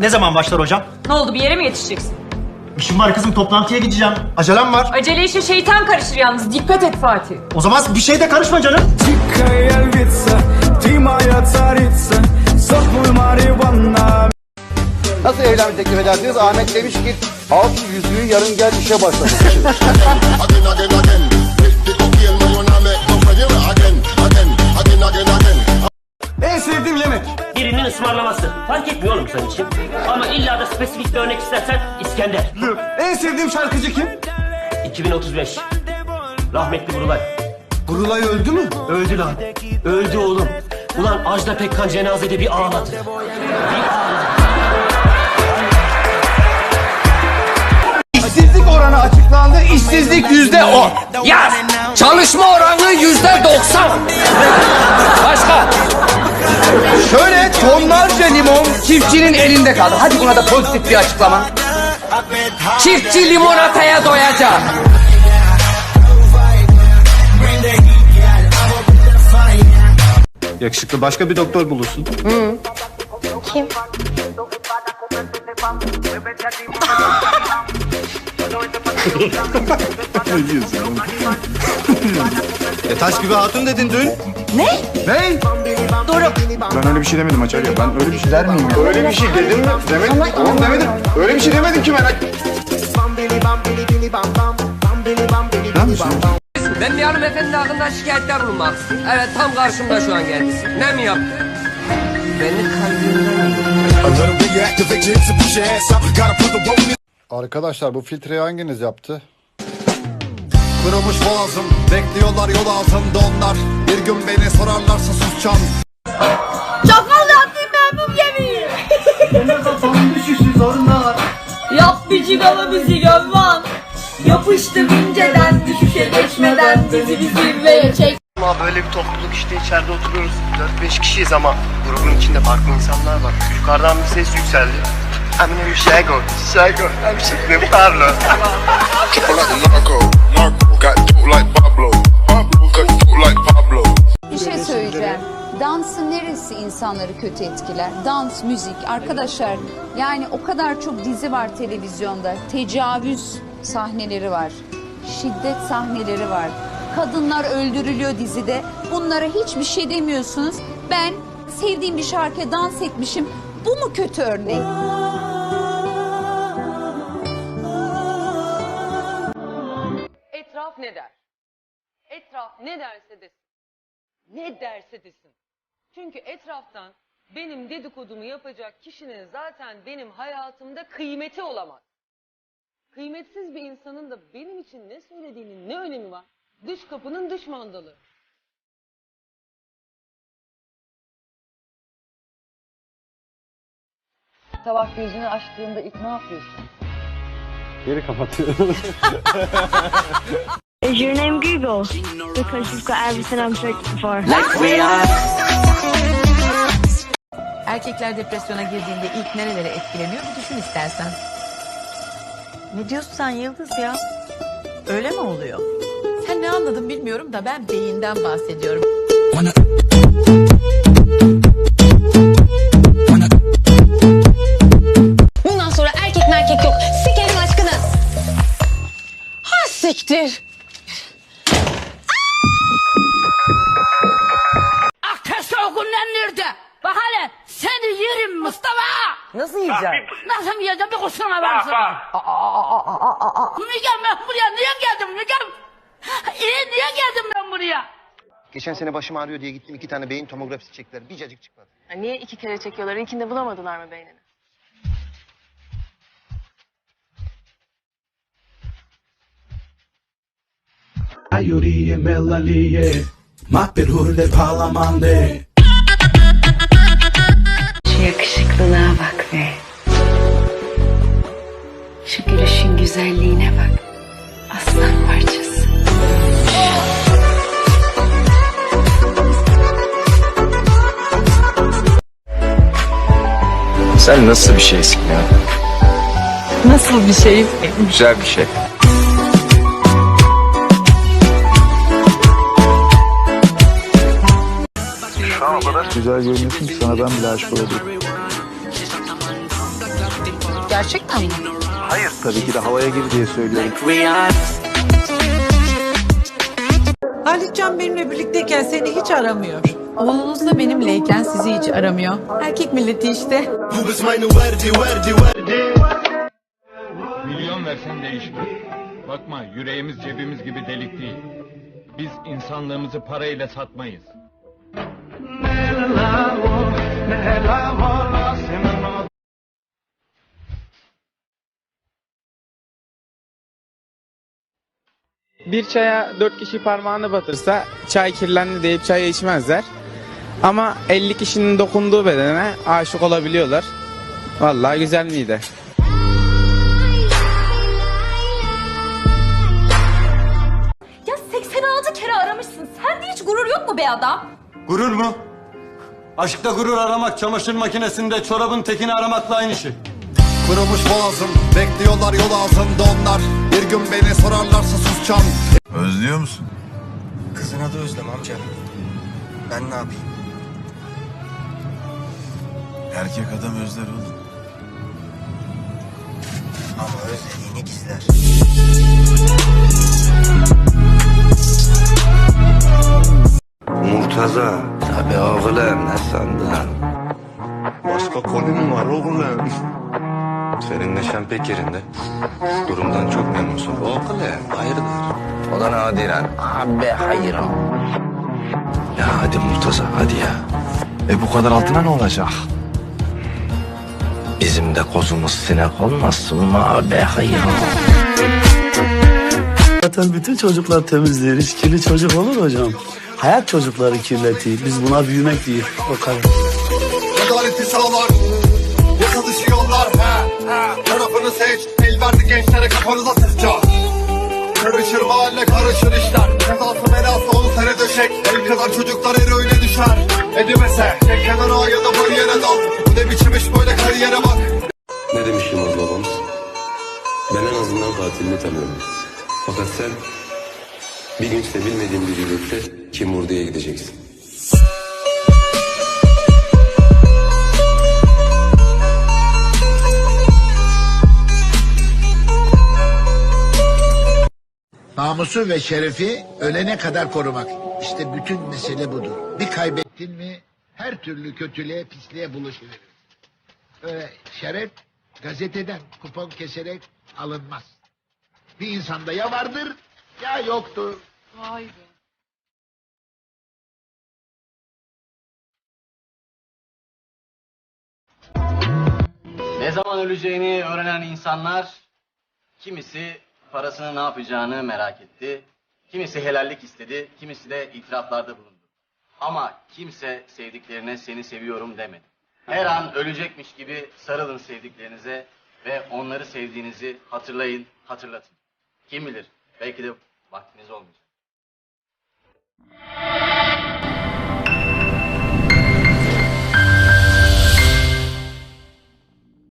Ne zaman başlar hocam? Ne oldu bir yere mi yetişeceksin? İşim var kızım toplantıya gideceğim. Acelem var. Acele işe şeytan karışır yalnız. Dikkat et Fatih. O zaman bir şeyde karışma canım. Nasıl evlenme teklif edersiniz? Ahmet demiş ki al şu yüzüğü yarın gel işe başlamak için. en sevdiğim yemek. Birinin ısmarlaması. Fark etmiyor oğlum senin için. Ama illa da spesifik bir örnek istersen İskender. En sevdiğim şarkıcı kim? 2035. Rahmetli Burulay. Burulay öldü mü? Öldü lan. Öldü oğlum. Ulan Ajda Pekkan cenazede bir ağladı. İşsizlik oranı açıklandı. İşsizlik yüzde on. Yaz. Çalışma oranı yüzde doksan. Başka? Şöyle tonlarca limon çiftçinin elinde kaldı. Hadi buna da pozitif bir açıklama. Çiftçi limonataya doyacak. Yakışıklı başka bir doktor bulursun. ne diyorsun e taş gibi hatun dedin dün. Ne? Ben öyle bir şey demedim Açarya. Ben öyle bir şey der miyim ya? Öyle bir şey dedim mi? Demedim. Oğlum demedim. Öyle bir şey demedim ki ben. Ne yapıyorsun? Ben bir hanımefendi hakkında şikayette bulunmak istiyorum. Evet tam karşımda şu an kendisi. Ne mi yaptı? Beni kalbimden in Arkadaşlar bu filtreyi hanginiz yaptı? Kırılmış boğazım Bekliyorlar yol altında onlar Bir gün beni sorarlarsa susacağım Yap bir cigalı bizi gönvan. Yapıştım inceden düşüşe geçmeden bizi bir zirveye çek. Ama böyle bir topluluk işte içeride oturuyoruz. 4-5 kişiyiz ama grubun içinde farklı insanlar var. Yukarıdan bir ses yükseldi. Eminem Şego, Şego, Emşikli Parlo. Triple like narco Narco Got dope like Pablo Pablo Got dope like Pablo Bir şey söyleyeceğim. Dansın neresi insanları kötü etkiler? Dans, müzik. Arkadaşlar yani o kadar çok dizi var televizyonda. Tecavüz sahneleri var. Şiddet sahneleri var. Kadınlar öldürülüyor dizide. Bunlara hiçbir şey demiyorsunuz. Ben sevdiğim bir şarkıya dans etmişim. Bu mu kötü örnek? Derse desin. Ne derse desin. Çünkü etraftan benim dedikodumu yapacak kişinin zaten benim hayatımda kıymeti olamaz. Kıymetsiz bir insanın da benim için ne söylediğinin ne önemi var? Dış kapının dış mandalı. Sabah gözünü açtığında ilk ne yapıyorsun? Geri kapatıyorum. Is your name Google? Because you've got everything I'm searching for. Erkekler depresyona girdiğinde ilk nerelere etkileniyor bir düşün istersen. Ne diyorsun sen Yıldız ya? Öyle mi oluyor? Sen ne anladın bilmiyorum da ben beyinden bahsediyorum. Bundan Nasıl yiyeceğim? Nasıl yiyeceğim bir kusura baksana. Mügem ben buraya niye geldim Mügem? İyi niye geldim ben buraya? Geçen sene başım ağrıyor diye gittim iki tane beyin tomografisi çektiler. Bir cacık çıkmadı. Niye iki kere çekiyorlar? İlkinde bulamadılar mı beynini? Ayuriye melaliye Mahpir hurde palamande Şu yakışıklılığa bak be. Şu gülüşün güzelliğine bak. Aslan parçası. Sen nasıl bir şeysin ya? Nasıl bir şey? Güzel bir şey. Güzel görünüyorsun ki sana ben bile aşık oldum. Hayır. Tabii ki de havaya gir diye söylüyorum. Halitcan benimle birlikteyken seni hiç aramıyor. Oğlunuz da benimleyken sizi hiç aramıyor. Erkek milleti işte. Milyon versen değişmez. Bakma yüreğimiz cebimiz gibi delik değil. Biz insanlığımızı parayla satmayız. Bir çaya dört kişi parmağını batırsa çay kirlendi deyip çay içmezler. Ama 50 kişinin dokunduğu bedene aşık olabiliyorlar. Vallahi güzel miydi? Ya 86 kere aramışsın. Sende hiç gurur yok mu be adam? Gurur mu? Aşkta gurur aramak çamaşır makinesinde çorabın tekini aramakla aynı şey. Kurumuş boğazım Bekliyorlar yol ağzımda onlar Bir gün beni sorarlarsa susacağım Özlüyor musun? Kızın adı Özlem amca. Ben ne yapayım? Erkek adam özler oğlum. Ama özlediğini gizler. Murtaza. Senin neşen pek yerinde. Durumdan çok memnunsun. Oğlum hayırdır? O da ne diyen? Abi hayırım. Ya hadi Murtaza hadi ya. E bu kadar altına ne olacak? Bizim de kozumuz sinek olmasın mı abi hayırım? Zaten bütün çocuklar temizdir. Hiç kirli çocuk olur hocam. Hayat çocukları kirletiyor. Biz buna büyümek değil. O kadar. Adaleti sağlar Yollar he, he. Tarafını seç El verdi gençlere kafanıza sıkacağız Karışır mahalle karışır işler Cezası belası on sene döşek El kadar çocuklar her öyle düşer Edemese Tek kenara ya da bariyere dal Bu ne biçim iş böyle kariyere bak Ne demiş Yılmaz babamız? Ben en azından katilini tanıyorum. Fakat sen bir gün işte bilmediğin bir cüretle kim vurduya gideceksin. Namusu ve şerefi ölene kadar korumak. İşte bütün mesele budur. Bir kaybettin mi her türlü kötülüğe pisliğe bulaşıverir. Öyle şeref gazeteden kupon keserek alınmaz. Bir insanda ya vardır ya yoktur. Vay be. Ne zaman öleceğini öğrenen insanlar kimisi Parasını ne yapacağını merak etti. Kimisi helallik istedi, kimisi de itiraflarda bulundu. Ama kimse sevdiklerine seni seviyorum demedi. Her an ölecekmiş gibi sarılın sevdiklerinize ve onları sevdiğinizi hatırlayın, hatırlatın. Kim bilir, belki de vaktiniz olmayacak.